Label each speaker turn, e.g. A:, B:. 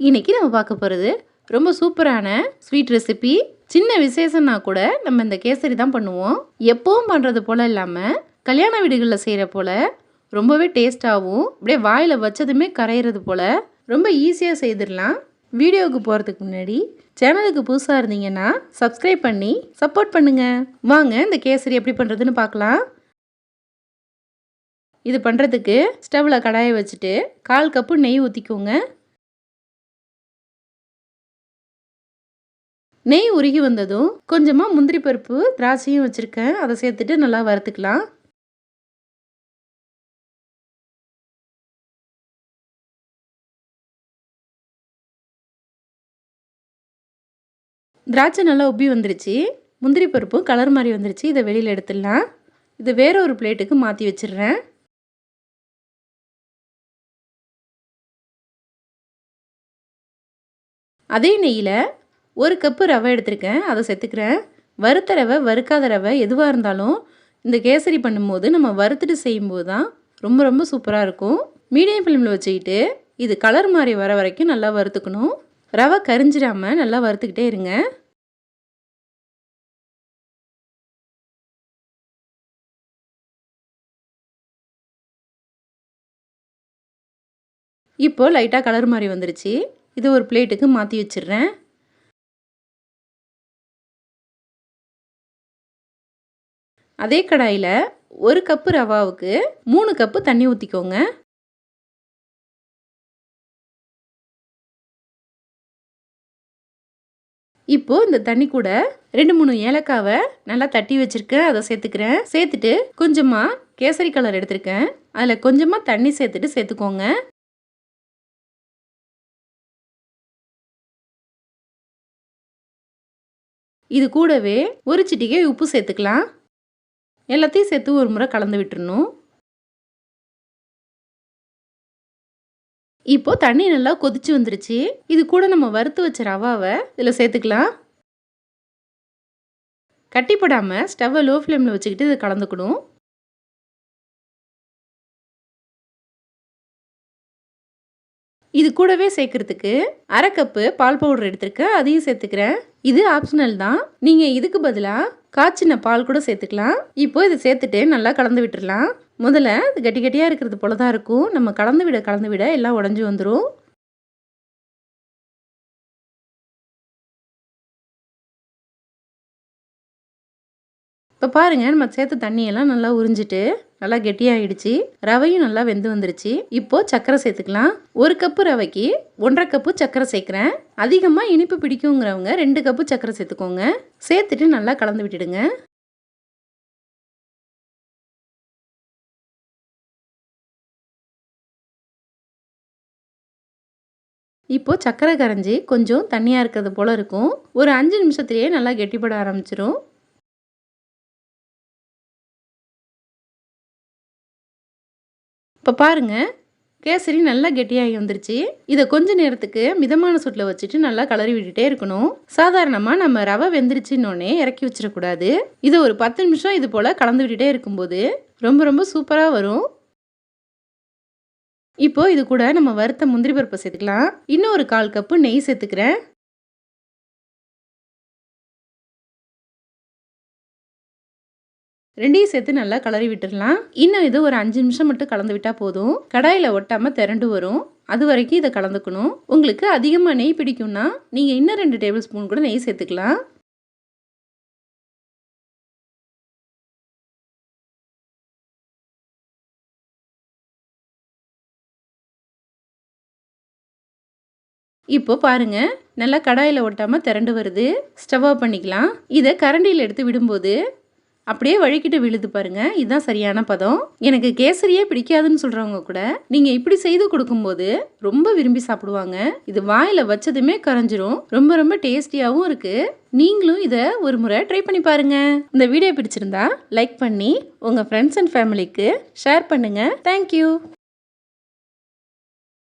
A: இன்றைக்கி நம்ம பார்க்க போகிறது ரொம்ப சூப்பரான ஸ்வீட் ரெசிபி சின்ன விசேஷம்னா கூட நம்ம இந்த கேசரி தான் பண்ணுவோம். எப்பவும் பண்ணுறது போல் இல்லாமல் கல்யாண வீடுகளில் செய்கிற போல் ரொம்பவே டேஸ்ட்டாகவும் அப்படியே வாயில் வச்சதுமே கரையிறது போல் ரொம்ப ஈஸியாக செய்திடலாம். வீடியோவுக்கு போகிறதுக்கு முன்னாடி சேனலுக்கு புதுசாக இருந்தீங்கன்னா சப்ஸ்கிரைப் பண்ணி சப்போர்ட் பண்ணுங்கள் வாங்க இந்த கேசரி எப்படி பண்ணுறதுன்னு பார்க்கலாம். இது பண்ணுறதுக்கு ஸ்டவ்வில் கடாயை வச்சுட்டு கால் கப்பு நெய் ஊற்றிக்கோங்க நெய் உருகி வந்ததும் கொஞ்சமாக முந்திரி பருப்பு திராட்சையும் வச்சுருக்கேன். அதை சேர்த்துட்டு நல்லா வறுத்துக்கலாம். திராட்சை நல்லா உப்பி வந்துருச்சு. முந்திரி பருப்பும் கலர் மாதிரி வந்துருச்சு. இதை வெளியில் எடுத்துடலாம். இதை வேற ஒரு பிளேட்டுக்கு மாற்றி வச்சிடுறேன். அதே நெய்யில் ஒரு கப்பு ரவை எடுத்திருக்கேன் அதை சேர்த்துக்கிறேன் வறுத்த ரவை வறுக்காத ரவை எதுவாக இருந்தாலும் இந்த கேசரி பண்ணும்போது நம்ம வறுத்துட்டு செய்யும்போது தான் ரொம்ப ரொம்ப சூப்பராக இருக்கும். மீடியம் ஃப்ளேமில் வச்சுக்கிட்டு இது கலர் மாதிரி வர வரைக்கும் நல்லா வறுத்துக்கணும். ரவை கரிஞ்சிடாமல் நல்லா வறுத்துக்கிட்டே இருங்க. இப்போது லைட்டாக கலர் மாதிரி வந்துருச்சு. இதை ஒரு பிளேட்டுக்கு மாற்றி வச்சிடுறேன். அதே கடாயில் ஒரு கப்பு ரவாவுக்கு மூணு கப்பு தண்ணி ஊற்றிக்கோங்க இப்போது இந்த தண்ணி கூட ரெண்டு மூணு ஏலக்காவை நல்லா தட்டி வச்சுருக்கேன். அதை சேர்த்துக்கிறேன். சேர்த்துட்டு கொஞ்சமாக கேசரி கலர் எடுத்திருக்கேன். அதில் கொஞ்சமாக தண்ணி சேர்த்துட்டு சேர்த்துக்கோங்க. இது கூடவே ஒரு சிட்டிகை உப்பு சேர்த்துக்கலாம். எல்லாத்தையும் சேர்த்து ஒரு முறை கலந்து விட்டுறணும். இப்போ தண்ணி நல்லா கொதிச்சு வந்துருச்சு. இது கூட நம்ம வறுத்து வச்ச ரவாவை இதில் சேர்த்துக்கலாம். கட்டிப்படாமல் ஸ்டவ்வை லோ ஃப்ளேமில் வச்சுக்கிட்டு இதை கலந்துக்கணும். இது கூடவே சேர்க்கறதுக்கு அரை கப்பு பால் பவுடர் எடுத்திருக்கேன். அதையும் சேர்த்துக்கிறேன். இது ஆப்ஷனல் தான். நீங்கள் இதுக்கு பதிலாக காய்ச்சின பால் கூட சேர்த்துக்கலாம். இப்போ இதை சேர்த்துட்டு நல்லா கலந்து விட்டுடலாம் முதல்ல இது கட்டி கட்டியாக இருக்கிறது போல தான் இருக்கும். நம்ம கலந்து விட கலந்து விட எல்லாம் உடஞ்சி வந்துடும் இப்போ பாருங்கள் நம்ம சேர்த்த தண்ணியெல்லாம் நல்லா உறிஞ்சிட்டு நல்லா கெட்டியாகிடுச்சு ரவையும் நல்லா வெந்து வந்துருச்சு. இப்போது சர்க்கரை சேர்த்துக்கலாம். ஒரு கப்பு ரவைக்கு ஒன்றரை கப்பு சர்க்கரை சேர்க்குறேன். அதிகமாக இனிப்பு பிடிக்குங்கிறவங்க ரெண்டு கப்பு சர்க்கரை சேர்த்துக்கோங்க. சேர்த்துட்டு நல்லா கலந்து விட்டுடுங்க. இப்போது சர்க்கரை கரைஞ்சி கொஞ்சம் தண்ணியாக இருக்கிறது போல் இருக்கும். ஒரு அஞ்சு நிமிஷத்துலேயே நல்லா கெட்டிப்பட ஆரம்பிச்சிடும் இப்போ பாருங்கள் கேசரி நல்லா கெட்டியாகி வந்துருச்சு. இதை கொஞ்ச நேரத்துக்கு மிதமான சூட்டில் வச்சுட்டு நல்லா கலரி விட்டுட்டே இருக்கணும். சாதாரணமாக நம்ம ரவை வெந்துருச்சுன்னொன்னே இறக்கி வச்சிடக்கூடாது. இதை ஒரு பத்து நிமிஷம் இது போல் கலந்து விட்டுட்டே இருக்கும்போது ரொம்ப ரொம்ப சூப்பராக வரும். இப்போது இது கூட நம்ம வறுத்த முந்திரி பருப்பை சேர்த்துக்கலாம். இன்னும் ஒரு கால் கப்பு நெய் சேர்த்துக்கிறேன். ரெண்டையும் சேர்த்து நல்லா கலரி விட்டுடலாம். இன்னும் இது ஒரு அஞ்சு நிமிஷம் மட்டும் கலந்து விட்டால் போதும். கடாயில் ஒட்டாமல் திரண்டு வரும். அது வரைக்கும் இதை கலந்துக்கணும். உங்களுக்கு அதிகமாக நெய் பிடிக்கும்னா நீங்கள் இன்னும் ரெண்டு டேபிள் ஸ்பூன் கூட நெய் சேர்த்துக்கலாம். இப்போ பாருங்க நல்லா கடாயில் ஒட்டாமல் திரண்டு வருது. ஸ்டவ் ஆஃப் பண்ணிக்கலாம். இதை கரண்டியில் எடுத்து விடும்போது அப்படியே வழுக்கிட்டு விழுது பாருங்க. இதுதான் சரியான பதம். எனக்கு கேசரியே பிடிக்காதுன்னு சொல்றவங்க கூட நீங்க இப்படி செய்து கொடுக்கும்போது ரொம்ப விரும்பி சாப்பிடுவாங்க. இது வாயில வச்சதுமே கரைஞ்சிரும். ரொம்ப ரொம்ப டேஸ்டியாகவும் இருக்கு. நீங்களும் இதை ஒரு முறை ட்ரை பண்ணி பாருங்க. இந்த வீடியோ பிடிச்சிருந்தா லைக் பண்ணி உங்க ஃப்ரெண்ட்ஸ் அண்ட் ஃபேமிலிக்கு ஷேர் பண்ணுங்க. Thank you